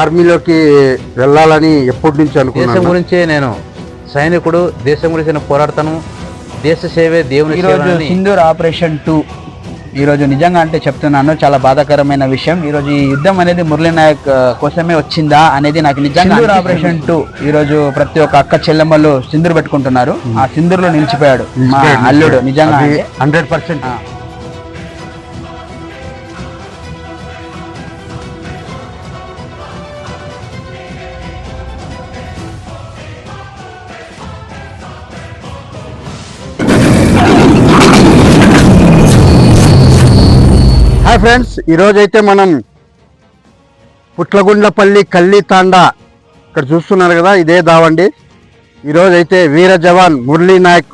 ఆర్మీలోకి వెళ్ళాలని ఎప్పటి నుంచి దేశం అనుకున్నాను గురించే నేను సైనికుడు దేశం గురించి నేను పోరాడతాను. దేశ సేవే దేవుని ఈరోజు సింధూర్ ఆపరేషన్ టూ ఈరోజు నిజంగా అంటే చెప్తున్నాను చాలా బాధాకరమైన విషయం. ఈరోజు ఈ యుద్ధం అనేది మురళీ నాయక్ కోసమే వచ్చిందా అనేది నాకు నిజంగా సింధూర్ ఆపరేషన్ టూ. ఈరోజు ప్రతి ఒక్క అక్క చెల్లెమ్మలు సింధూర్ పెట్టుకుంటున్నారు. ఆ సింధూర్లో నిలిచిపోయాడు మా అల్లుడు నిజంగా అంటే. Hundred percent. హాయ్ ఫ్రెండ్స్ ఈరోజైతే అయితే మనం పుట్లగుండ్లపల్లి కల్లి తాండా ఇక్కడ చూస్తున్నారు కదా ఇదే దావండి. ఈరోజైతే వీర జవాన్ మురళీ నాయక్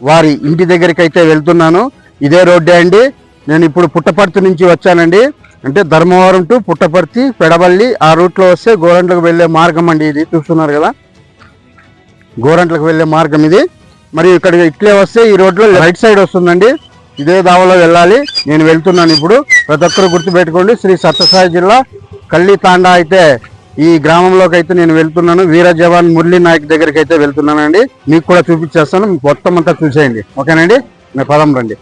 వారి ఇంటి దగ్గరికి అయితే వెళ్తున్నాను. ఇదే రోడ్డే అండి. నేను ఇప్పుడు పుట్టపర్తి నుంచి వచ్చానండి. అంటే ధర్మవరం టు పుట్టపర్తి పెడబల్లి ఆ రూట్లో వస్తే గోరంట్లకు వెళ్ళే మార్గం అండి ఇది చూస్తున్నారు కదా. గోరంట్లకు వెళ్ళే మార్గం ఇది. మరియు ఇక్కడ ఇట్లే వస్తే ఈ రోడ్లో రైట్ సైడ్ వస్తుందండి. ఇదే దావలో వెళ్ళాలి. నేను వెళ్తున్నాను ఇప్పుడు. ప్రతి ఒక్కరు గుర్తుపెట్టుకోండి శ్రీ సత్యసాయి జిల్లా కళ్ళీ తాండా అయితే ఈ గ్రామంలోకి అయితే నేను వెళ్తున్నాను. వీర జవాన్ మురళీ నాయక్ దగ్గరికి అయితే వెళ్తున్నానండి. మీకు కూడా చూపించేస్తాను. మొత్తం అంతా చూసేయండి. ఓకేనండి? మీ పదం రండి.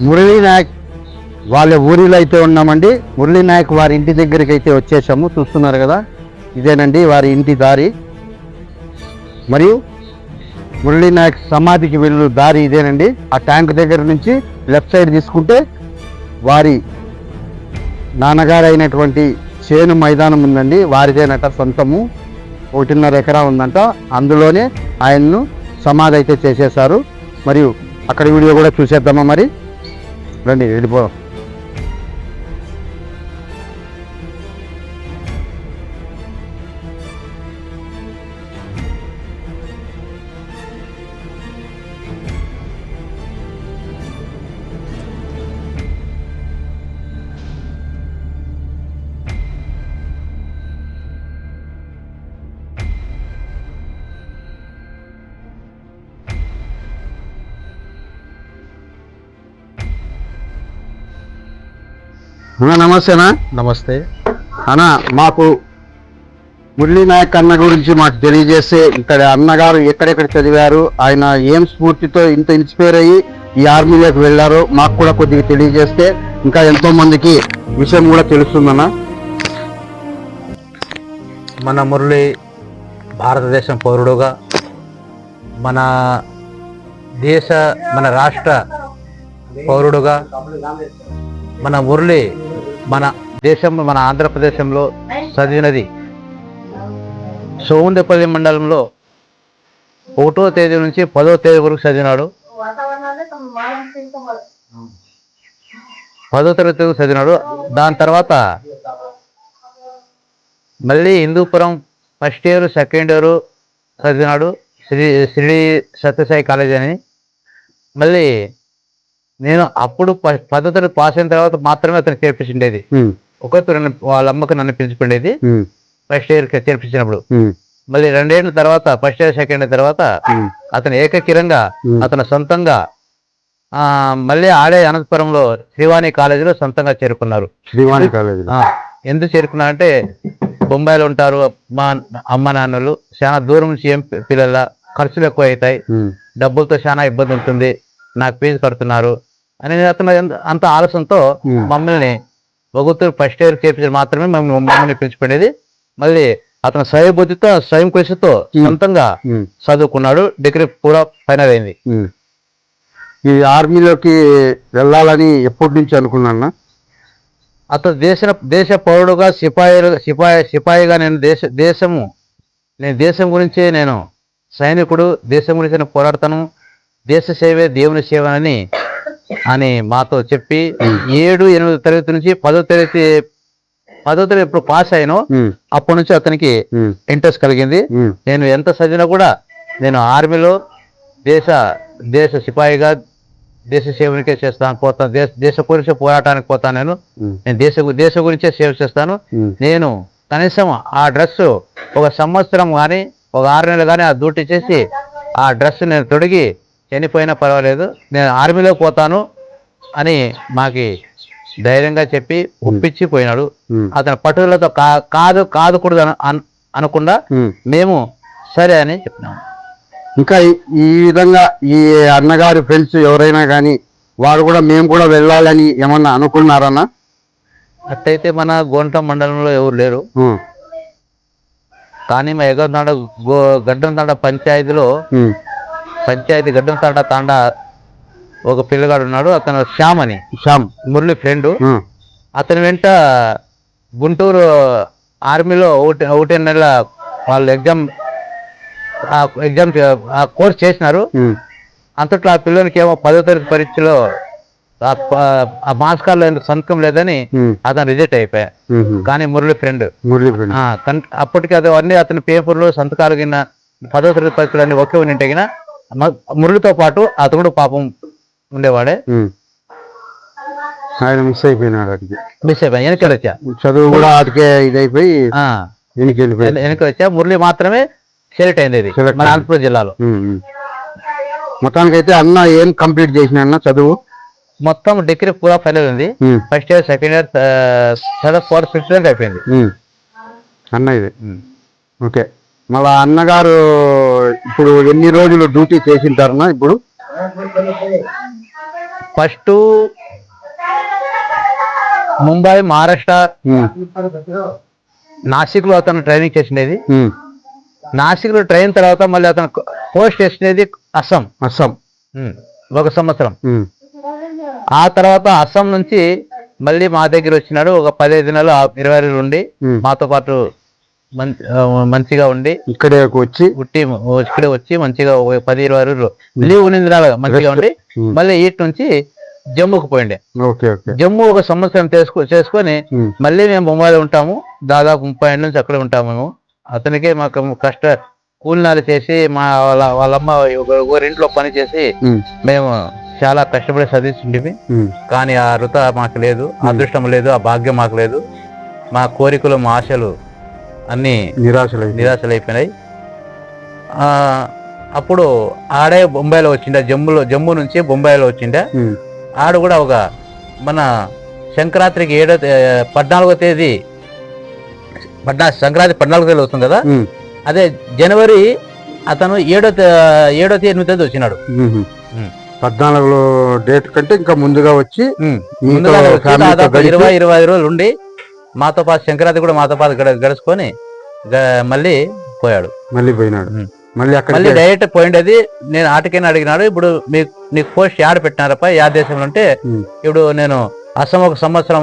మురళీ నాయక్ వాళ్ళ ఊరిలో అయితే ఉన్నామండి. మురళీ నాయక్ వారి ఇంటి దగ్గరికి అయితే వచ్చేసాము. చూస్తున్నారు కదా? ఇదేనండి వారి ఇంటి దారి. మరియు మురళీ నాయక్ సమాధికి వెళ్ళు దారి ఇదేనండి. ఆ ట్యాంక్ దగ్గర నుంచి లెఫ్ట్ సైడ్ తీసుకుంటే వారి నాన్నగారు అయినటువంటి చేను మైదానం ఉందండి. వారిదేనట సొంతము. ఒకటిన్నర ఎకరా ఉందంట. అందులోనే ఆయన్ను సమాధి అయితే చేసేశారు. మరియు అక్కడ వీడియో కూడా చూసేద్దామా మరి? రండి వెళ్ళిపోదాం అన్నా నమస్తేనా? నమస్తే. అన్న మాకు మురళీ నాయక్ అన్న గురించి మాకు తెలియజేస్తే ఇక్కడ అన్నగారు ఎక్కడెక్కడ చదివారు ఆయన ఏం స్ఫూర్తితో ఇంత ఇన్స్పైర్ అయ్యి ఈ ఆర్మీలోకి వెళ్ళారో మాకు కూడా కొద్దిగా తెలియజేస్తే ఇంకా ఎంతో మందికి విషయం కూడా తెలుస్తుందన్న. మన మురళి భారతదేశం పౌరుడుగా మన దేశ మన రాష్ట్ర పౌరుడుగా మన మురళి మన దేశంలో మన ఆంధ్రప్రదేశంలో చదివినది. సోముందపల్లి మండలంలో ఒకటో తేదీ నుంచి పదో తేదీ వరకు చదివినాడు. పదో తరగతి వరకు చదివినాడు. దాని తర్వాత మళ్ళీ Hindupuram first year second year చదివినాడు. Shri Shri Sathya Sai college అని. మళ్ళీ నేను అప్పుడు ప- పదో తరగతి పాస్ అయిన తర్వాత మాత్రమే అతను చేర్పించిండేది. ఒకరితో నన్ను వాళ్ళ అమ్మకి నన్ను పిలిచిపోయిండేది ఫస్ట్ ఇయర్ చేర్పించినప్పుడు. మళ్ళీ రెండేళ్ళ తర్వాత ఫస్ట్ ఇయర్ సెకండ్ ఇయర్ తర్వాత అతను ఏకకిరంగా. అతను సొంతంగా ఆ మళ్ళీ ఆడే అనంతపురంలో శ్రీవాణి కాలేజీలో సొంతంగా చేరుకున్నారు. శ్రీవాణి కాలేజీ ఎందుకు చేరుకున్నా అంటే బొంబాయిలో ఉంటారు మా అమ్మ నాన్నలు. చాలా దూరం నుంచి ఏం పిల్లల ఖర్చులు ఎక్కువ అవుతాయి డబ్బులతో చాలా ఇబ్బంది ఉంటుంది. నాకు ఫీజు కడుతున్నారు. అని అతను అంత Hmm. మమ్మల్ని బొగుతూరు ఫస్ట్ ఇయర్ చేపించడం మాత్రమే మమ్మల్ని మమ్మల్ని పిలిచిపోయేది మళ్ళీ అతను స్వయం బుద్ధితో స్వయం కృషితో సొంతంగా చదువుకున్నాడు. డిగ్రీ పూరా ఫైనల్ అయింది. ఈ ఆర్మీలోకి వెళ్ళాలని ఎప్పటి నుంచి అనుకున్నా అతను దేశ దేశ పౌరుడుగా సిపాయి సిపాయి సిపాయిగా నేను దేశ దేశము నేను దేశం గురించే నేను సైనికుడు దేశం గురించి నేను పోరాడతాను. దేశ సేవే దేవుని సేవ అని అని మాతో చెప్పి ఏడు ఎనిమిది తరగతి నుంచి పదో తరగతి పదో తరగతి ఎప్పుడు పాస్ అయ్యానో అప్పటి నుంచి అతనికి ఇంట్రెస్ట్ కలిగింది. నేను ఎంత చదివినా కూడా నేను ఆర్మీలో దేశ దేశ సిపాయిగా దేశ సేవనికే చేస్తాను పోతాను దేశ దేశ గురించి పోరాటానికి పోతాను నేను. నేను దేశ దేశ గురించే సేవ చేస్తాను. నేను కనీసం ఆ డ్రెస్ ఒక సంవత్సరం కానీ ఒక ఆరు నెలలు కానీ ఆ డ్యూటీ చేసి ఆ డ్రెస్ నేను తొడిగి చనిపోయినా పర్వాలేదు నేను ఆర్మీలో పోతాను అని మాకి ధైర్యంగా చెప్పి ఒప్పించి పోయినాడు. అతని పట్టుదలతో కాదు కాదుకూడదు అను- అను- అనకుండా మేము. సరే అని చెప్పినాము ఇంకా ఈ- విధంగా ఈ అన్నగారి ఫ్రెండ్స్ ఎవరైనా కానీ వారు కూడా మేము కూడా వెళ్ళాలని ఏమన్నా అనుకున్నారన్నా? అట్టయితే మన గోంట మండలంలో ఎవరు లేరు. కానీ మా ఎగరతాండ గో గడ్డం తాండ పంచాయతీలో పంచాయతీ గడ్డం తాండ తాండ ఒక పిల్లగాడు ఉన్నాడు అతను శ్యామ్ అని. శ్యామ్. మురళి ఫ్రెండ్. అతని వెంట గుంటూరు ఆర్మీలో ఒకటి ఒకటి నెల వాళ్ళు ఎగ్జామ్ ఆ ఎగ్జామ్ ఆ కోర్స్ చేసినారు. అంతట్లో ఆ పిల్లలకి ఏమో పదో తరగతి పరీక్షలో ఆ మార్క్స్ ఎందుకు సంతకం లేదని అతను రిజెక్ట్ అయిపోయా. కానీ మురళి ఫ్రెండ్. మురళీ ఫ్రెండ్. అప్పటికి అది అన్ని అతని పేపర్లు సంతకాలు గిన్న పదో తరగతి పరీక్షలు అన్ని ఒకే ఉంటే గిన మురళితో పాటు అతను పాపం ఉండేవాడే. ఆయన మిస్ అయిపోయినాడు అడిగి మిస్ అయిపోయా వెనకాల వచ్చా చదువు కూడా అటుకే ఇదైపోయి ఆ, వెనక్కి వెళ్ళిపోయి వెన- వెనకాల వచ్చా మురళి మాత్రమే సెలెక్ట్ అయింది ఇది. మన అనంతపురం జిల్లాలో. మొత్తానికైతే అన్న ఏం కంప్లీట్ చేసిన అన్న చదువు? మొత్తం డిగ్రీ పూరా ఫైనల్ ఉంది first year second year third fourth fifth rank అయిపోయింది. అన్న ఇది. ఓకే. మళ్ళా అన్నగారు ఇప్పుడు ఎన్ని రోజులు డ్యూటీ చేసింటారన్నా ఇప్పుడు? ఫస్ట్ ముంబై మహారాష్ట్ర నాసిక్లో అతను ట్రైనింగ్ చేసినది. నాసిక్లో ట్రైన్ తర్వాత మళ్ళీ అతను పోస్ట్ చేసినది అస్సాం. అస్సాం. ఒక సంవత్సరం. ఆ తర్వాత అస్సాం నుంచి మళ్ళీ మా దగ్గర వచ్చినాడు ఒక పదిహేను నెలలు ఇరవై ఉండి. మాతో పాటు మంచిగా ఉండి ఇక్కడే వచ్చి పుట్టి ఇక్కడే వచ్చి మంచిగా పది ఇరవై రోజులు లీవ్ ఉన్నది మంచిగా ఉండి. మళ్ళీ ఇటు నుంచి జమ్మూకు పోయిండే. జమ్మూ ఒక సంవత్సరం చేసుకో చేసుకొని మళ్ళీ మేము బొంబాయిలో ఉంటాము. దాదాపు ముప్పై ఏళ్ళ నుంచి అక్కడే ఉంటాము మేము. అతనికే మాకు కష్ట కూలినాలు చేసి మా వాళ్ళ వాళ్ళమ్మ ఒకరింట్లో పని చేసి మేము చాలా కష్టపడి చదివించింటివి కానీ ఆ రుత మాకు లేదు అదృష్టం లేదు ఆ భాగ్యం మాకు లేదు. మా కోరికలు మా ఆశలు అన్నీ నిరాశలు అయిపోయినాయి ఆ, అప్పుడు ఆడే బొంబాయిలో వచ్చిండే జమ్మూలో జమ్మూ నుంచి బొంబాయిలో వచ్చిండే. ఆడు కూడా ఒక మన సంక్రాంతికి ఏడో పద్నాలుగో తేదీ పద్నా సంక్రాంతి పద్నాలుగో తేదీ వస్తుంది కదా? అదే జనవరి అతను ఏడో ఏడో తేదీ ఎనిమిదో తేదీ వచ్చినాడు. పద్నాలుగులో డేట్ కంటే ఇంకా ముందుగా వచ్చి ఇరవై ఇరవై ఐదు రోజులు ఉండి మాతో పాటు సంక్రాంతి కూడా మాతో పాటు గడ గడుచుకొని మళ్ళీ పోయాడు. మళ్ళీ పోయినాడు. మళ్ళీ మళ్ళీ డైరెక్ట్ పోయిండేది నేను ఆటకైనా అడిగినాడు. ఇప్పుడు మీకు నీకు పోస్ట్ యాడ పెట్టినారప్ప? యా దేశంలో అంటే ఉమ్, ఇప్పుడు నేను అస్సాం ఒక సంవత్సరం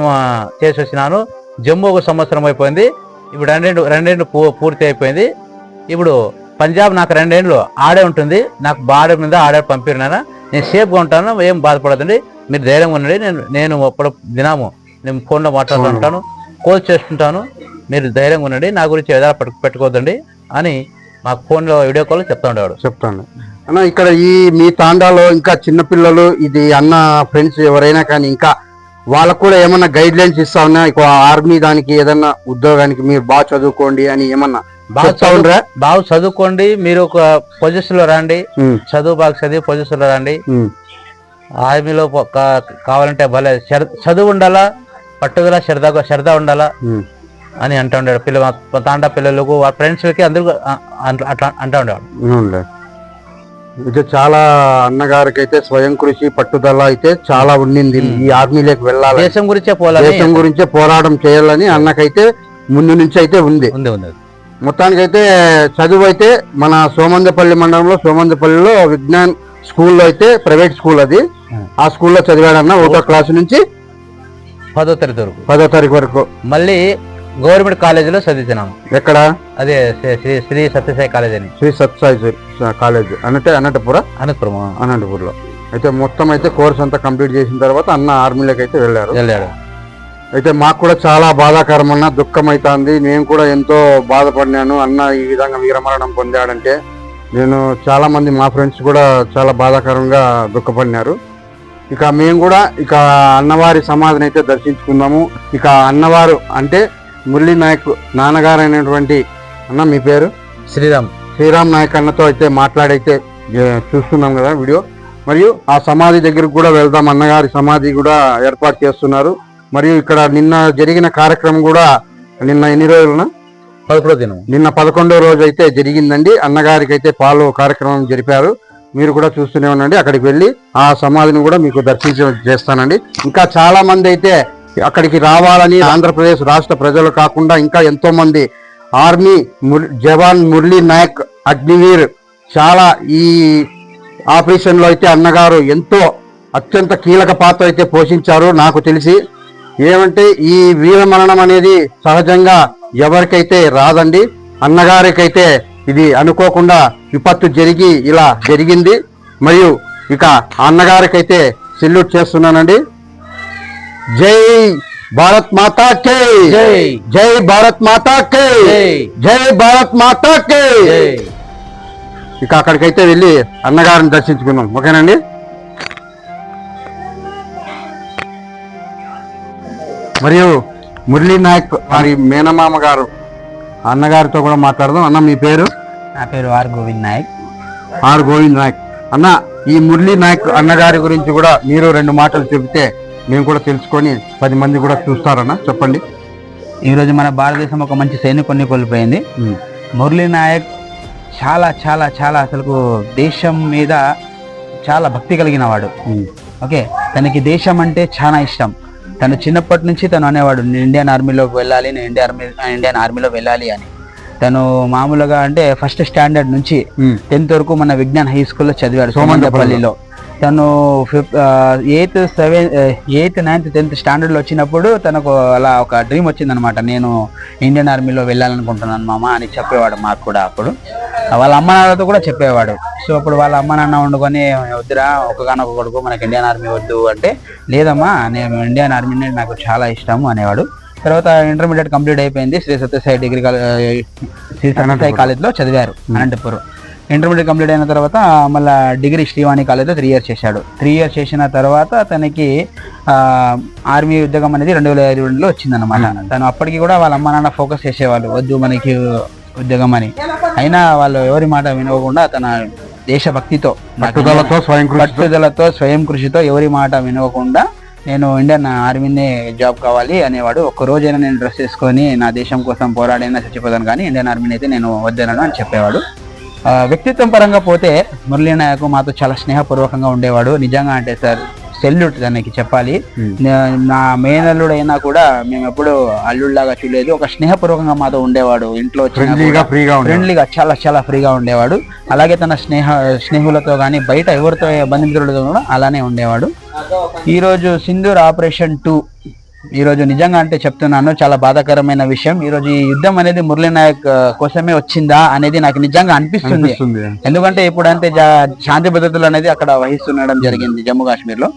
చేసి వచ్చినాను. జమ్మూ ఒక సంవత్సరం అయిపోయింది. ఇప్పుడు రెండేళ్ళు పూ- పూర్తి అయిపోయింది. ఇప్పుడు పంజాబ్ నాకు రెండేళ్ళు ఆడే ఉంటుంది. నాకు బాడ మీద ఆడే పంపినానా నేను సేఫ్గా ఉంటాను. ఏం బాధపడదండి మీరు ధైర్యంగా ఉండండి. నేను నేను అప్పుడు దినాము నేను ఫోన్లో మాట్లాడుతుంటాను కాల్ చేస్తుంటాను. మీరు ధైర్యంగా ఉండండి. నా గురించి ఏదైనా పెట్టు పెట్టుకోవద్దండి అని మాకు ఫోన్లో వీడియో కాల్ చెప్తా ఉండేవాడు. చెప్తాను. అన్న ఇక్కడ ఈ మీ తాండాలో ఇంకా చిన్న పిల్లలు ఇది అన్న ఫ్రెండ్స్ ఎవరైనా కానీ ఇంకా వాళ్ళకు కూడా ఏమన్నా గైడ్ లైన్స్ ఇస్తా ఉన్నా ఇక ఆర్మీ దానికి ఏదన్నా ఉద్యోగానికి మీరు బాగా చదువుకోండి అని ఏమన్నా బాగా చెప్తా ఉండరా? చదువు- బాగా చదువుకోండి. మీరు ఒక పొజిషన్లో రండి చదువు బాగా చదివి పొజిషన్లో రండి ఆర్మీలో కావాలంటే భలే. చదువు ఉండాలా? పట్టుదల శ్రద్ధ శ్రద్ధ ఉండాలా. అని అంటూ ఉండాడు పిల్ల తాండ పిల్లలకు వాళ్ళ ఫ్రెండ్స్కి అందరూ అట్లా అంటూ ఉండేవాడు. ఇది చాలా అన్నగారికి అయితే స్వయం కృషి పట్టుదల అయితే చాలా ఉండింది. ఈ ఆర్మీలోకి వెళ్ళాలి దేశం గురించే పోలని దేశం గురించే పోరాటం చేయాలని అన్నకైతే ముందు నుంచి అయితే ఉంది. ఉంది ఉంది. మొత్తానికైతే చదువు అయితే మన సోమందపల్లి మండలంలో సోమందపల్లిలో విజ్ఞాన్ స్కూల్లో అయితే ప్రైవేట్ స్కూల్ అది. ఆ స్కూల్లో చదివాడన్న ఒకటో క్లాస్ నుంచి పదో తరగతి వరకు. పదో తారీఖు వరకు. మళ్ళీ గవర్నమెంట్ కాలేజీలో చదివితున్నాము ఎక్కడ? అదే శ్రీ- శ్రీ సత్యసాయి కాలేజ్ అని. శ్రీ సత్సాయి కాలేజ్. అంటే అనంతపుర? అనంతపురం అనంతపురంలో. అయితే మొత్తం అయితే కోర్స్ అంతా కంప్లీట్ చేసిన తర్వాత అన్న ఆర్మీలోకి అయితే వెళ్ళారు. వెళ్ళాడు. అయితే మాకు కూడా చాలా బాధాకరం అన్న దుఃఖం అవుతుంది నేను కూడా ఎంతో బాధపడినాను. అన్న ఈ విధంగా వీరమరణం పొందాడంటే నేను చాలా మంది మా ఫ్రెండ్స్ కూడా చాలా బాధాకరంగా దుఃఖపడినారు. ఇక మేము కూడా ఇక అన్నవారి సమాధిని అయితే దర్శించుకుందాము. ఇక అన్నవారు అంటే మురళీ నాయక్ నాన్నగారు అయినటువంటి అన్న మీ పేరు? శ్రీరామ్. శ్రీరామ్ నాయక్ అన్నతో అయితే మాట్లాడైతే చూస్తున్నాం కదా వీడియో. మరియు ఆ సమాధి దగ్గరకు కూడా వెళ్దాం. అన్నగారి సమాధి కూడా ఏర్పాటు చేస్తున్నారు. మరియు ఇక్కడ నిన్న జరిగిన కార్యక్రమం కూడా నిన్న ఎన్ని రోజులన? పదకొండో దినం. నిన్న పదకొండో రోజు అయితే జరిగిందండి. అన్నగారికి అయితే పాలు కార్యక్రమం జరిపారు. మీరు కూడా చూస్తూనే ఉండండి. అక్కడికి వెళ్ళి ఆ సమాధిని కూడా మీకు దర్శించ చేస్తానండి. ఇంకా చాలా మంది అయితే అక్కడికి రావాలని ఆంధ్రప్రదేశ్ రాష్ట్ర ప్రజలు కాకుండా ఇంకా ఎంతో మంది ఆర్మీ ముర్- జవాన్ మురళీ నాయక్ అగ్నివీర్ చాలా ఈ ఆపరేషన్లో అయితే అన్నగారు ఎంతో అత్యంత కీలక పాత్ర అయితే పోషించారు నాకు తెలిసి. ఏమంటే ఈ వీర మరణం అనేది సహజంగా ఎవరికైతే రాదండి అన్నగారికైతే ఇది అనుకోకుండా విపత్తు జరిగి ఇలా జరిగింది. మరియు ఇక అన్నగారికైతే సెల్యూట్ చేస్తున్నానండి. జై భారత్ మాతా కే! జై. జై భారత్ మాతా కే! జై. భారత్ మాతా కే. ఇక అక్కడికైతే వెళ్ళి అన్నగారిని దర్శించుకుందాం. ఓకేనండి? మరియు మురళీ నాయక్ వారి మేనమామ గారు అన్నగారితో కూడా మాట్లాడదాం. అన్న మీ పేరు? నా పేరు ఆర్ గోవింద్ నాయక్. ఆర్ గోవింద్ నాయక్. అన్న ఈ మురళీ నాయక్ అన్నగారి గురించి కూడా మీరు రెండు మాటలు చెబితే మేము కూడా తెలుసుకొని పది మంది కూడా చూస్తారన్న. చెప్పండి. ఈరోజు మన భారతదేశం ఒక మంచి సైనికుడిని కోల్పోయింది. మురళీ నాయక్ చాలా చాలా చాలా అసలు దేశం మీద చాలా భక్తి కలిగిన వాడు. ఓకే తనకి దేశం అంటే చాలా ఇష్టం. తను చిన్నప్పటి నుంచి తను అనేవాడు నేను ఇండియన్ ఆర్మీలోకి వెళ్ళాలి నేను ఇండియన్ ఆర్మీ ఇండియన్ ఆర్మీలో వెళ్ళాలి అని. తను మామూలుగా అంటే ఫస్ట్ స్టాండర్డ్ నుంచి టెన్త్ వరకు మన విజ్ఞాన్ హై స్కూల్లో చదివాడు సోమందపల్లిలో తను fifth eighth seven eighth ninth tenth స్టాండర్డ్లో వచ్చినప్పుడు తనకు అలా ఒక డ్రీమ్ వచ్చిందనమాట నేను ఇండియన్ ఆర్మీలో వెళ్ళాలనుకుంటున్నాను మామ అని చెప్పేవాడు మాకు కూడా అప్పుడు. వాళ్ళ అమ్మ నాన్నలతో కూడా చెప్పేవాడు. సో అప్పుడు వాళ్ళ అమ్మ నాన్న వండుకొని వద్దురా ఒకగానొక కొడుకు మనకి ఇండియన్ ఆర్మీ వద్దు అంటే లేదమ్మా నేను ఇండియన్ ఆర్మీ నాకు చాలా ఇష్టము అనేవాడు. తర్వాత ఇంటర్మీడియట్ కంప్లీట్ అయిపోయింది. శ్రీ సత్యసాయి డిగ్రీ కాలేజ్ శ్రీ సత్యసాయి కాలేజ్లో చదివారు అనంతపురం. ఇంటర్మీడియట్ కంప్లీట్ అయిన తర్వాత మళ్ళీ డిగ్రీ శ్రీవాణి కాలేజ్లో త్రీ ఇయర్స్ చేశాడు. త్రీ ఇయర్స్ చేసిన తర్వాత తనకి ఆ, ఆర్మీ ఉద్యోగం అనేది రెండు వేల ఇరవై రెండులో వచ్చిందనమాట తను అప్పటికి కూడా వాళ్ళ అమ్మ నాన్న ఫోకస్ చేసేవాళ్ళు. వద్దు మనకి ఉద్యోగం అని. అయినా వాళ్ళు ఎవరి మాట వినకుండా తన దేశభక్తితో పట్టుదలతో స్వయం పట్టుదలతో స్వయం కృషితో ఎవరి మాట వినకుండా నేను ఇండియన్ ఆర్మీనే జాబ్ కావాలి అనేవాడు. ఒక్క రోజైనా నేను డ్రెస్ వేసుకొని నా దేశం కోసం పోరాడైనా చచ్చిపోతాను కానీ ఇండియన్ ఆర్మీని అయితే నేను వద్దనను అని చెప్పేవాడు. వ్యక్తిత్వం పరంగా పోతే మురళీ నాయక్ మాతో చాలా స్నేహపూర్వకంగా ఉండేవాడు. నిజంగా అంటే సార్ సెల్యూట్ దానికి చెప్పాలి. నా- నా మేనల్లుడు అయినా కూడా మేము ఎప్పుడు అల్లుడిలాగా చూడలేదు. ఒక స్నేహపూర్వకంగా మాతో ఉండేవాడు. ఇంట్లో ఫ్రెండ్లీగా చాలా చాలా ఫ్రీగా ఉండేవాడు. అలాగే తన స్నేహ స్నేహితులతో కానీ బయట ఎవరితో బంధుమిత్రులతో కూడా అలానే ఉండేవాడు. ఈరోజు సింధూర్ ఆపరేషన్ టూ. ఈరోజు నిజంగా అంటే చెప్తున్నాను చాలా బాధాకరమైన విషయం. ఈరోజు ఈ యుద్ధం అనేది మురళీ నాయక్ కోసమే వచ్చిందా అనేది నాకు నిజంగా అనిపిస్తుంది. ఎందుకంటే ఇప్పుడంటే జా- శాంతి భద్రతలు అనేది అక్కడ వహిస్తుండడం జరిగింది జమ్మూ కాశ్మీర్లో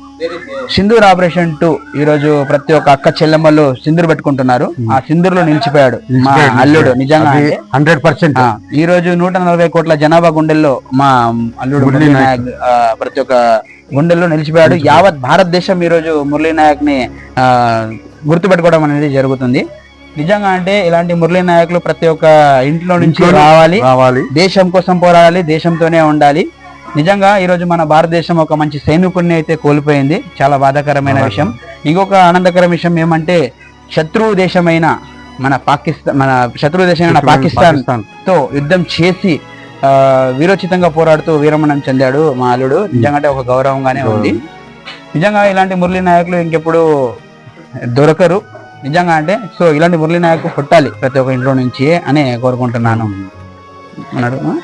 సింధూర్ ఆపరేషన్ టూ ఈ రోజు ప్రతి ఒక్క అక్క చెల్లెమ్మలు సింధూర్ పెట్టుకుంటున్నారు. ఆ సింధూర్లో నిలిచిపోయాడు మా అల్లుడు. నిజంగా హండ్రెడ్ పర్సెంట్. ఈ రోజు నూట నలభై కోట్ల జనాభా గుండెల్లో మా అల్లుడు ప్రతి ఒక్క గుండెల్లో నిలిచిపోయాడు. యావత్ భారతదేశం ఈ రోజు మురళీ నాయక్ని ఆ, గుర్తుపెట్టుకోవడం అనేది జరుగుతుంది. నిజంగా అంటే ఇలాంటి మురళీ నాయకులు ప్రతి ఒక్క ఇంట్లో నుంచి రావాలి. దేశం కోసం పోరాడాలి దేశంతోనే ఉండాలి. నిజంగా ఈరోజు మన భారతదేశం ఒక మంచి సైనికుడిని అయితే కోల్పోయింది. చాలా బాధాకరమైన విషయం. ఇంకొక ఆనందకర విషయం ఏమంటే శత్రువు దేశమైన మన పాకిస్తాన్ మన శత్రువు దేశమైన పాకిస్తాన్తో యుద్ధం చేసి ఆ, వీరోచితంగా పోరాడుతూ వీరమరణం చెందాడు మా అల్లుడు. నిజంగా అంటే ఒక గౌరవంగానే ఉంది. నిజంగా ఇలాంటి మురళీ నాయకులు ఇంకెప్పుడు దొరకరు. నిజంగా అంటే సో ఇలాంటి మురళీ నాయకులు పుట్టాలి ప్రతి ఒక్క ఇంట్లో నుంచి అని కోరుకుంటున్నాను.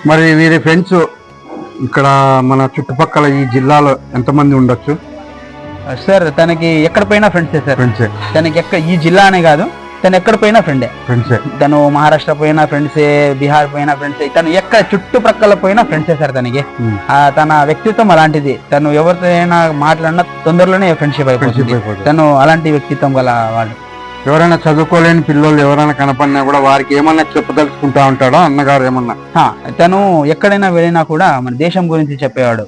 మరి వీరి ఫ్రెండ్స్ ఇక్కడ మన చుట్టుపక్కల ఈ జిల్లాలో ఎంతమంది ఉండొచ్చు? సార్ తనకి ఎక్కడ పోయినా ఫ్రెండ్సే సార్. ఫ్రెండ్సే. తనకి ఎక్కడ ఈ జిల్లా అనే కాదు తను ఎక్కడ పోయినా ఫ్రెండే. ఫ్రెండ్సే. తను మహారాష్ట్ర పోయినా ఫ్రెండ్సే బీహార్ పోయినా ఫ్రెండ్సే తను ఎక్కడ చుట్టుప్రక్కల పోయినా ఫ్రెండ్సే సార్ తనకి. తన వ్యక్తిత్వం అలాంటిది. తను ఎవరితో అయినా మాట్లాడినా తొందరలోనే ఫ్రెండ్షిప్ అయిపోతుంది. తను అలాంటి వ్యక్తిత్వం గల వాడు ఎవరైనా చదువుకోలేని పిల్లలు ఎవరైనా కనపడినా కూడా వారికి ఏమన్నా చెప్పదలుచుకుంటా ఉంటాడో? అన్నగారు ఏమన్నా? తను ఎక్కడైనా వెళ్ళినా కూడా మన దేశం గురించి చెప్పేవాడు.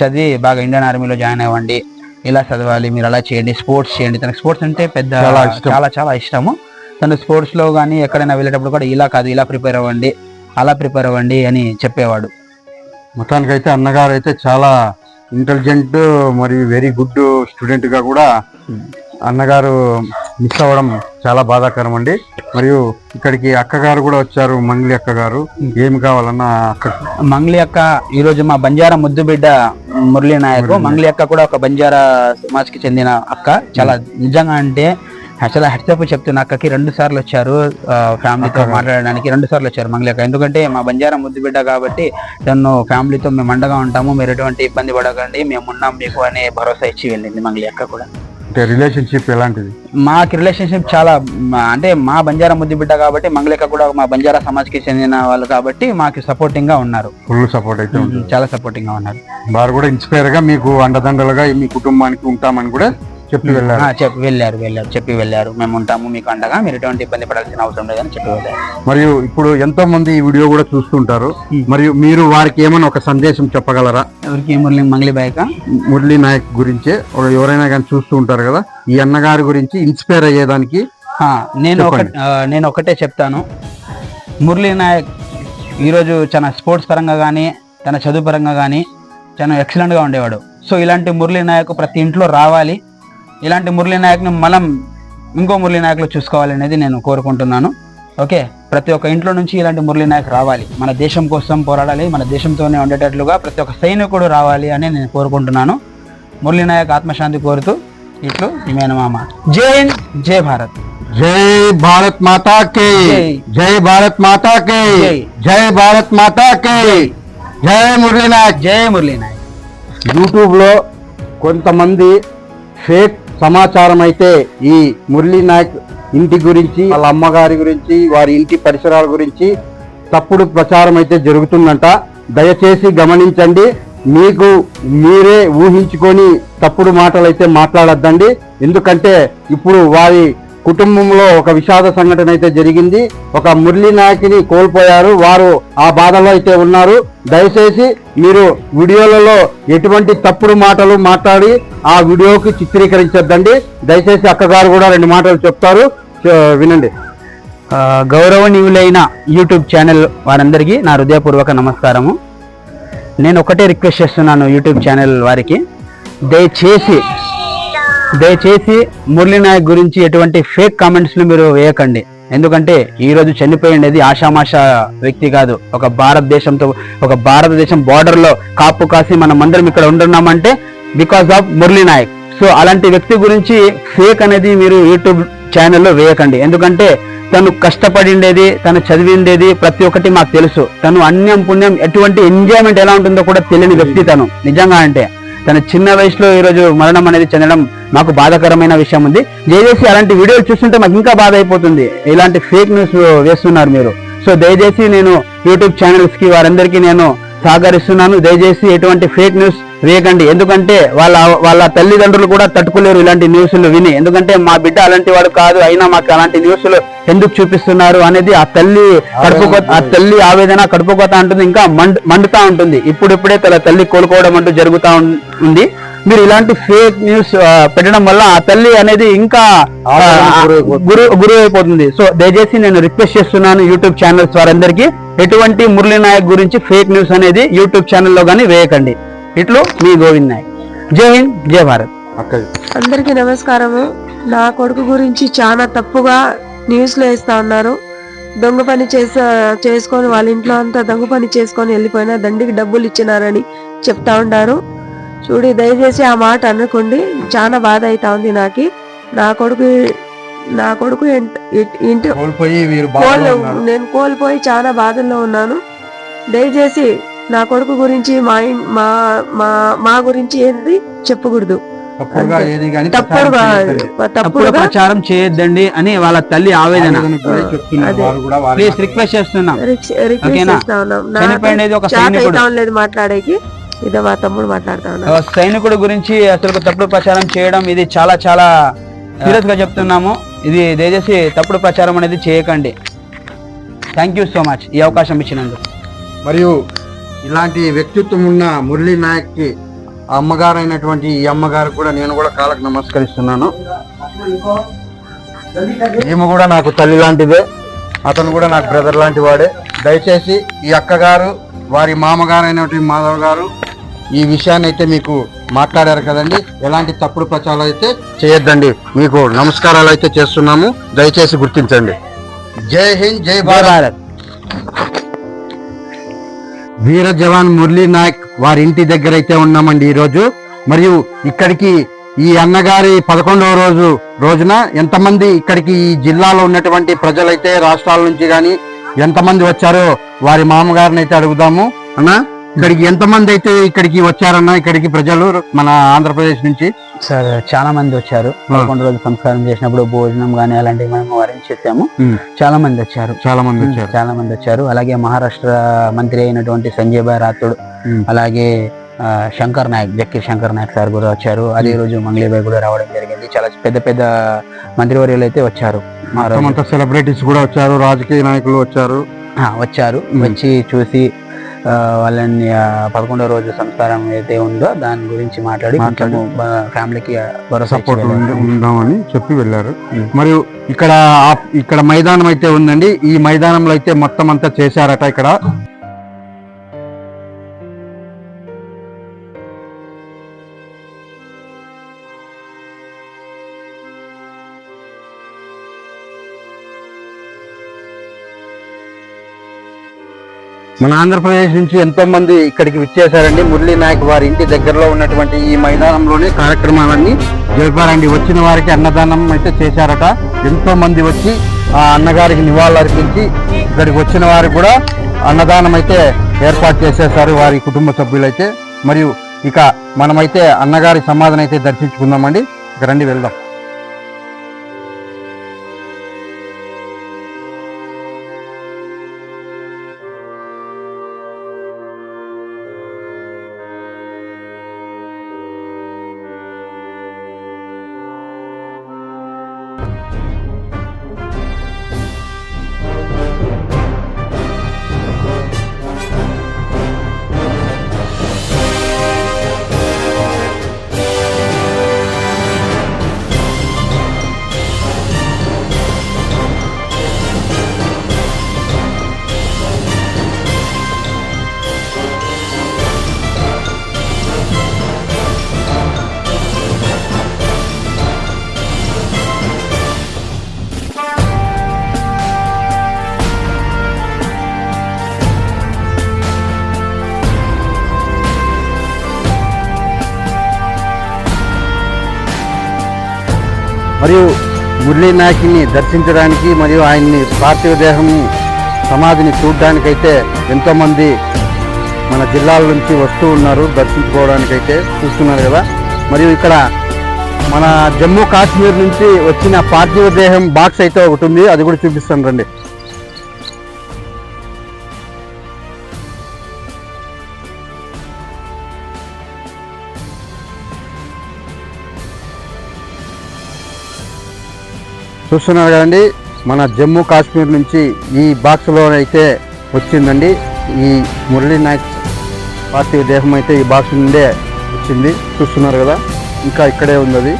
చదివి బాగా ఇండియన్ ఆర్మీలో జాయిన్ అవ్వండి. ఇలా చదవాలి మీరు అలా చేయండి స్పోర్ట్స్ చేయండి. తనకి స్పోర్ట్స్ అంటే పెద్ద చాలా. చాలా ఇష్టము. తను స్పోర్ట్స్లో కానీ ఎక్కడైనా వెళ్ళేటప్పుడు కూడా ఇలా కాదు ఇలా ప్రిపేర్ అవ్వండి అలా ప్రిపేర్ అవ్వండి అని చెప్పేవాడు. మొత్తానికైతే అన్నగారు అయితే చాలా ఇంటెలిజెంట్ మరియు వెరీ గుడ్ స్టూడెంట్గా కూడా అన్నగారు మిస్ అవ్వడం చాలా బాధాకరం అండి మరియు ఇక్కడికి అక్కగారు కూడా వచ్చారు మంగ్లీ అక్కగారు. ఏమి కావాలన్నా అక్క మంగ్లీ అక్క ఈ రోజు మా బంజారా ముద్దు బిడ్డ మురళీ నాయక్ మంగ్లీ అక్క కూడా ఒక బంజారా సమాజ్కి చెందిన అక్క. చాలా నిజంగా అంటే చాలా హెడ్సప్ చెప్తున్న అక్కకి. రెండు సార్లు వచ్చారు ఫ్యామిలీతో మాట్లాడడానికి రెండు సార్లు వచ్చారు మంగ్లీ అక్క. ఎందుకంటే మా బంజారా ముద్దు బిడ్డ కాబట్టి తను ఫ్యామిలీతో మేము అండగా ఉంటాము. మీరు ఎటువంటి ఇబ్బంది పడకండి మేము ఉన్నాం మీకు అనే భరోసా ఇచ్చి వెళ్ళింది మంగ్లీ అక్క కూడా. అంటే రిలేషన్షిప్ ఎలాంటిది? మాకి రిలేషన్షిప్ చాలా అంటే మా బంజారా ముద్దు బిడ్డ కాబట్టి మంగ్లీ అక్క కూడా మా బంజారా సమాజ్కి చెందిన వాళ్ళు కాబట్టి మాకు సపోర్టింగ్గా ఉన్నారు. ఫుల్ సపోర్ట్ అయితే ఉంటుంది. చాలా సపోర్టింగ్గా ఉన్నారు. వారు కూడా ఇన్స్పైర్గా మీకు అండదండలుగా మీ కుటుంబానికి ఉంటామని కూడా చెప్పి వెళ్ళారు. చెప్పి వెళ్ళారు వెళ్ళారు చెప్పి వెళ్ళారు. మేము ఉంటాము మీకు అండగా మీరు ఎటువంటి ఇబ్బంది పడాల్సిన అవసరం లేదని చెప్పి వెళ్ళారు. మరియు ఇప్పుడు ఎంతో మంది ఈ వీడియో కూడా చూస్తుంటారు. మరియు మీరు వారికి ఏమైనా ఒక సందేశం చెప్పగలరా? ఎవరికి మురళి మంగళి బాయ్క? మురళీ నాయక్ గురించి ఎవరైనా కానీ చూస్తూ ఉంటారు కదా ఈ అన్నగారి గురించి ఇన్స్పైర్ అయ్యేదానికి నేను ఒక నేను ఒకటే చెప్తాను. మురళీ నాయక్ ఈరోజు చాలా స్పోర్ట్స్ పరంగా కానీ తన చదువు పరంగా కానీ చాలా ఎక్సలెంట్గా ఉండేవాడు. సో ఇలాంటి మురళీ నాయక్ ప్రతి ఇంట్లో రావాలి. ఇలాంటి మురళీ నాయక్ని మనం ఇంకో మురళీ నాయకులు చూసుకోవాలి అనేది నేను కోరుకుంటున్నాను. ఓకే? ప్రతి ఒక్క ఇంట్లో నుంచి ఇలాంటి మురళీ నాయక్ రావాలి. మన దేశం కోసం పోరాడాలి మన దేశంతోనే ఉండేటట్లుగా ప్రతి ఒక్క సైనికుడు రావాలి అని నేను కోరుకుంటున్నాను. మురళీ నాయక్ ఆత్మశాంతి కోరుతూ ఇట్లు మేనమామ జై హింద్ జై భారత్. జై భారత్ మాతా కే జై. భారత్ మాతా కే జై. జై భారత్ మాతా కే. జై. మురళీ నాయక్. జై మురళీ నాయక్. యూట్యూబ్లో కొంతమంది ఫేక్ సమాచారం అయితే ఈ మురళీ నాయక్ ఇంటి గురించి వాళ్ళ అమ్మగారి గురించి వారి ఇంటి పరిసరాల గురించి తప్పుడు ప్రచారం అయితే జరుగుతుందంట. దయచేసి గమనించండి. మీకు మీరే ఊహించుకొని తప్పుడు మాటలు అయితే మాట్లాడొద్దండి. ఎందుకంటే ఇప్పుడు వారి కుటుంబంలో ఒక విషాద సంఘటన అయితే జరిగింది. ఒక మురళీ నాయకిని కోల్పోయారు. వారు ఆ బాధలో అయితే ఉన్నారు. దయచేసి మీరు వీడియోలలో ఎటువంటి తప్పుడు మాటలు మాట్లాడి ఆ వీడియోకి చిత్రీకరించొద్దండి. దయచేసి అక్కగారు కూడా రెండు మాటలు చెప్తారు. వినండి. గౌరవనీయులైన యూట్యూబ్ ఛానల్ వారందరికీ నా హృదయపూర్వక నమస్కారము. నేను ఒకటే రిక్వెస్ట్ చేస్తున్నాను యూట్యూబ్ ఛానల్ వారికి. దయచేసి దయచేసి మురళీ నాయక్ గురించి ఎటువంటి ఫేక్ కామెంట్స్ను మీరు వేయకండి. ఎందుకంటే ఈ రోజు చనిపోయిండేది ఆషామాషా వ్యక్తి కాదు. ఒక భారతదేశంతో ఒక భారతదేశం బార్డర్లో కాపు కాసి మనం అందరం ఇక్కడ ఉంటున్నామంటే because of Murali Nayak so అలాంటి వ్యక్తి గురించి ఫేక్ అనేది మీరు యూట్యూబ్ ఛానల్లో వేయకండి. ఎందుకంటే తను కష్టపడిండేది తను చదివిండేది ప్రతి ఒక్కటి మాకు తెలుసు. తను అన్యం పుణ్యం ఎటువంటి ఎంజాయ్మెంట్ ఎలా ఉంటుందో కూడా తెలియని వ్యక్తి తను. నిజంగా అంటే. తన చిన్న వయసులో ఈ రోజు మరణం అనేది చెందడం మాకు బాధాకరమైన విషయం ఉంది. దయచేసి అలాంటి వీడియోలు చూస్తుంటే మాకు ఇంకా బాధ అయిపోతుంది. ఇలాంటి ఫేక్ న్యూస్ వేస్తున్నారు మీరు. సో దయచేసి నేను యూట్యూబ్ ఛానల్స్కి వారందరికీ నేను సహకరిస్తున్నాను. దయచేసి ఎటువంటి ఫేక్ న్యూస్ వేయకండి. ఎందుకంటే వాళ్ళ వాళ్ళ తల్లిదండ్రులు కూడా తట్టుకోలేరు ఇలాంటి న్యూస్లు విని. ఎందుకంటే మా బిడ్డ అలాంటి వాడు కాదు అయినా మాకు అలాంటి న్యూస్లు ఎందుకు చూపిస్తున్నారు అనేది ఆ తల్లి కడుపు ఆ తల్లి ఆవేదన కడుపుకోత అంటుంది ఇంకా మండ్ మండుతా ఉంటుంది. ఇప్పుడిప్పుడే తన తల్లి కోలుకోవడం అంటూ జరుగుతా ఉంది. మీరు ఇలాంటి ఫేక్ న్యూస్ పెట్టడం వల్ల ఆ తల్లి అనేది ఇంకా. గురు గురువు అయిపోతుంది సో దయచేసి నేను రిక్వెస్ట్ చేస్తున్నాను యూట్యూబ్ ఛానల్స్ వారందరికీ ఎటువంటి మురళీ నాయక్ గురించి ఫేక్ న్యూస్ అనేది యూట్యూబ్ ఛానల్లో కానీ వేయకండి. ఇట్లు మీ గోవింద్ నాయక్. జై హింద్ జై భారత్. అందరికీ నమస్కారము. నా కొడుకు గురించి చాలా తప్పుగా న్యూస్లో వేస్తా ఉన్నారు. దొంగ పని చేసా చేసుకొని వాళ్ళ ఇంట్లో అంతా దొంగ పని చేసుకొని వెళ్ళిపోయినా దండికి డబ్బులు ఇచ్చినారని చెప్తా ఉంటారు చూడి దయచేసి ఆ మాట అనుకోండి. చాలా బాధ అవుతా ఉంది నాకు. నా కొడుకు నా కొడుకు ఇంట- నేను కోల్పోయి చాలా బాధల్లో ఉన్నాను. దయచేసి నా కొడుకు గురించి మా మా మా మా గురించి ఏంది చెప్పకూడదు. తప్పుడుగా ఏది కానీ తప్పుడుగా తప్పుడు తప్పుడుగా ప్రచారం చేయొద్దండి అని వాళ్ళ తల్లి ఆవేదన. ప్లీజ్ రిక్వెస్ట్ చేస్తున్నాం. చనిపోయినది ఒక సైనికుడు. మాట్లాడేకి. ఇదో మా తమ్ముడు మాట్లాడుతా సైనికుడు గురించి అసలు తప్పుడు ప్రచారం చేయడం ఇది చాలా చాలా సీరియస్గా చెప్తున్నాము. ఇది దయచేసి తప్పుడు ప్రచారం అనేది చేయకండి. థ్యాంక్ యూ సో మచ్ ఈ అవకాశం ఇచ్చినందుకు. మరియు ఇలాంటి వ్యక్తిత్వం ఉన్న మురళీ నాయక్కి అమ్మగారు అయినటువంటి ఈ అమ్మగారు కూడా నేను కూడా కాళ్ళకు నమస్కరిస్తున్నాను. ఈమె కూడా నాకు తల్లి లాంటిదే. అతను కూడా నాకు బ్రదర్ లాంటి వాడే. దయచేసి ఈ అక్కగారు వారి మామగారు అయినటువంటి మాధవ్ గారు ఈ విషయాన్ని అయితే మీకు మాట్లాడారు కదండి. ఎలాంటి తప్పుడు ప్రచారాలు అయితే చేయొద్దండి. మీకు నమస్కారాలు అయితే చేస్తున్నాము. దయచేసి గుర్తించండి. జై హింద్ జై భారత్. వీర జవాన్ మురళీ నాయక్ వారి ఇంటి దగ్గర అయితే ఉన్నామండి ఈరోజు. మరియు ఇక్కడికి ఈ అన్నగారి పదకొండవ రోజు రోజున ఎంతమంది ఇక్కడికి ఈ జిల్లాలో ఉన్నటువంటి ప్రజలైతే రాష్ట్రాల నుంచి కానీ ఎంతమంది వచ్చారో వారి మామగారిని అయితే అడుగుదాము. అన్న ఇక్కడికి ఎంతమంది అయితే ఇక్కడికి వచ్చారన్న ఇక్కడికి ప్రజలు మన ఆంధ్రప్రదేశ్ నుంచి? సార్ చాలా మంది వచ్చారు. పదకొండు రోజులు సంస్కారం చేసినప్పుడు భోజనం గానీ అలాంటివి మేము అరేంజ్ చేసాము చాలా మంది వచ్చారు. చాలా మంది వచ్చారు. చాలా మంది వచ్చారు. అలాగే మహారాష్ట్ర మంత్రి అయినటువంటి సంజయ్ భాయ్ రాథోడ్. అలాగే శంకర్ నాయక్ జక్కీర్ శంకర్ నాయక్ సార్ కూడా వచ్చారు. అదే రోజు మంగళీబాయ్ కూడా రావడం జరిగింది. చాలా పెద్ద పెద్ద మంత్రివర్యులు అయితే వచ్చారు. సెలబ్రిటీస్ కూడా వచ్చారు. రాజకీయ నాయకులు వచ్చారు. వచ్చారు. వచ్చి చూసి వాళ్ళని పదకొండో రోజు సంస్కారం ఏదైతే ఉందో దాని గురించి మాట్లాడి మాట్లాడి. ఫ్యామిలీకి సపోర్ట్. ఉందామని చెప్పి వెళ్ళారు. మరియు ఇక్కడ ఇక్కడ మైదానం అయితే ఉందండి ఈ మైదానంలో అయితే మొత్తం అంతా చేశారట ఇక్కడ మన ఆంధ్రప్రదేశ్ నుంచి ఎంతో మంది ఇక్కడికి విచ్చేశారండి. మురళీ నాయక్ వారి ఇంటి దగ్గరలో ఉన్నటువంటి ఈ మైదానంలోనే కార్యక్రమాలన్నీ జరిపారండి. వచ్చిన వారికి అన్నదానం అయితే చేశారట. ఎంతో మంది వచ్చి ఆ అన్నగారికి నివాళులు అర్పించి ఇక్కడికి వచ్చిన వారికి కూడా అన్నదానం అయితే ఏర్పాటు చేసేసారు వారి కుటుంబ సభ్యులైతే. మరియు ఇక మనమైతే అన్నగారి సమాధిని అయితే దర్శించుకుందామండి. ఇక రండి వెళ్దాం. మురళీ దర్శించడానికి మరియు ఆయన్ని పార్థివ దేహం సమాధిని చూడడానికైతే ఎంతోమంది మన జిల్లాల నుంచి వస్తూ ఉన్నారు దర్శించుకోవడానికైతే చూస్తున్నారు కదా. మరియు ఇక్కడ మన జమ్మూ కాశ్మీర్ నుంచి వచ్చిన పార్థివ దేహం బాక్స్ అయితే ఒకటి ఉంది అది కూడా చూపిస్తాను రండి. చూస్తున్నారు కదండి మన జమ్మూ కాశ్మీర్ నుంచి ఈ బాక్స్లో అయితే వచ్చిందండి. ఈ మురళీ నాయక్ పార్టీ దేహం అయితే ఈ బాక్స్ నుండే వచ్చింది. చూస్తున్నారు కదా ఇంకా ఇక్కడే ఉంది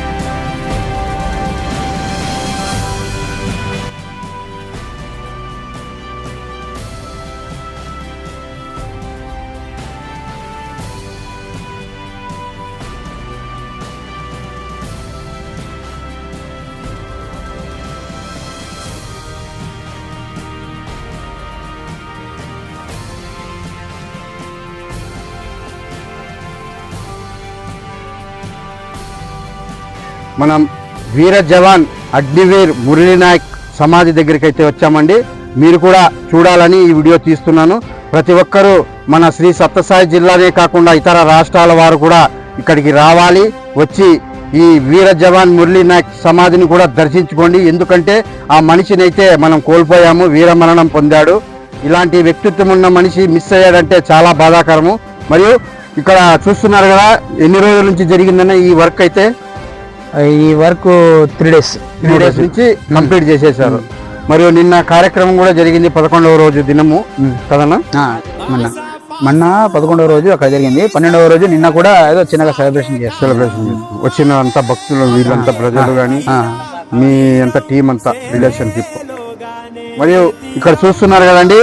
మనం వీర జవాన్ అగ్నివీర్ మురళీనాయక్ సమాధి దగ్గరికి అయితే వచ్చామండి. మీరు కూడా చూడాలని ఈ వీడియో తీస్తున్నాను. ప్రతి ఒక్కరూ మన శ్రీ సత్యసాయి జిల్లానే కాకుండా ఇతర రాష్ట్రాల వారు కూడా ఇక్కడికి రావాలి. వచ్చి ఈ వీర జవాన్ మురళీనాయక్ సమాధిని కూడా దర్శించుకోండి. ఎందుకంటే ఆ మనిషినైతే మనం కోల్పోయాము వీరమరణం పొందాడు. ఇలాంటి వ్యక్తిత్వం ఉన్న మనిషి మిస్ అయ్యాడంటే చాలా బాధాకరము. మరియు ఇక్కడ చూస్తున్నారు కదా ఎన్ని రోజుల నుంచి జరిగిందనే ఈ వర్క్ అయితే ఈ work three days three days నుంచి కంప్లీట్ చేసేసారు మరియు నిన్న కార్యక్రమం కూడా జరిగింది పదకొండవ రోజు దినము. కదన్నా? మొన్న మొన్న పదకొండవ రోజు అక్కడ జరిగింది. పన్నెండవ రోజు నిన్న కూడా ఏదో చిన్నగా సెలబ్రేషన్ చేస్తారు సెలబ్రేషన్ వచ్చిన అంత భక్తులు వీళ్ళంతా ప్రజలు కానీ మీ అంత టీం అంతా రిలేషన్షిప్ మరియు ఇక్కడ చూస్తున్నారు కదండి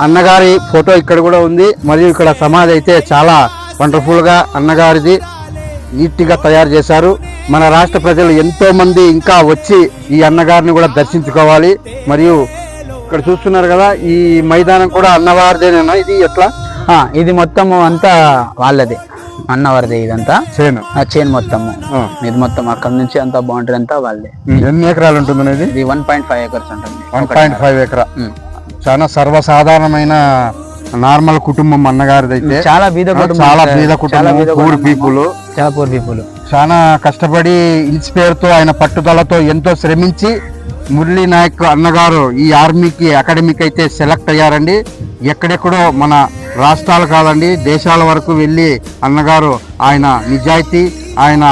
అన్నగారి ఫోటో ఇక్కడ కూడా ఉంది. మరియు ఇక్కడ సమాధి అయితే చాలా వండర్ఫుల్గా అన్నగారిది నీట్గా తయారు చేశారు. మన రాష్ట్ర ప్రజలు ఎంతో మంది ఇంకా వచ్చి ఈ అన్నగారిని కూడా దర్శించుకోవాలి. మరియు ఇక్కడ చూస్తున్నారు కదా ఈ మైదానం కూడా అన్నవారిదేనేనా ఇది ఎట్లా? ఆ, ఇది మొత్తం అంతా వాళ్ళది. అన్నవారిది ఇదంతా. చేను. ఆ చైన్ మొత్తము. ఇది మొత్తం అక్కడ నుంచి అంతా బాగుంటుంది అంతా వాళ్ళదే. ఎన్ని ఎకరాలు ఉంటుంది అనేది ఇది వన్ పాయింట్ ఫైవ్ ఎకర్స్ ఉంటుంది. వన్ పాయింట్ ఫైవ్ ఎకరా. చాలా సర్వసాధారణమైన నార్మల్ కుటుంబం అన్నగారిది అయితే చాలా బీద కుటుంబం చాలా. బీద పూర్ కుటుంబం. పీపుల్. చాలా పూర్ పీపుల్ చాలా కష్టపడి ఇన్స్పైర్తో ఆయన పట్టుదలతో ఎంతో శ్రమించి మురళీ నాయక్ అన్నగారు ఈ ఆర్మీకి అకాడమీకి అయితే సెలెక్ట్ అయ్యారండి. ఎక్కడెక్కడో మన రాష్ట్రాలు కాదండి దేశాల వరకు వెళ్ళి అన్నగారు ఆయన నిజాయితీ ఆయన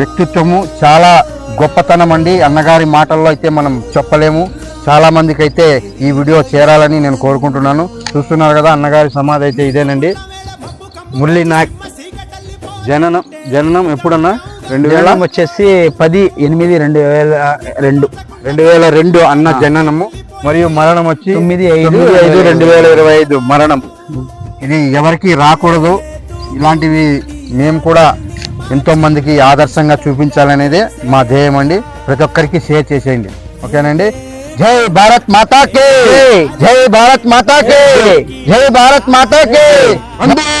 వ్యక్తిత్వము చాలా గొప్పతనం అండి. అన్నగారి మాటల్లో అయితే మనం చెప్పలేము. చాలా మందికి అయితే ఈ వీడియో చేరాలని నేను కోరుకుంటున్నాను. చూస్తున్నారు కదా అన్నగారి సమాధి అయితే ఇదేనండి. మురళీ నాయక్ జననం జననం ఎప్పుడన్నా? రెండు వేల వచ్చేసి పది ఎనిమిది రెండు వేల రెండు. రెండు వేల రెండు అన్న జననము. మరియు మరణం వచ్చి తొమ్మిది ఐదు ఐదు రెండు వేల ఇరవై ఐదు మరణం. ఇది ఎవరికి రాకూడదు. ఇలాంటివి మేము కూడా ఎంతో మందికి ఆదర్శంగా చూపించాలనేదే మా ధ్యేయం అండి. ప్రతి ఒక్కరికి షేర్ చేసేయండి. ఓకేనండి? జై భారత్ మాతా కే జై భారత్ మాతా కే జై భారత్ మాతా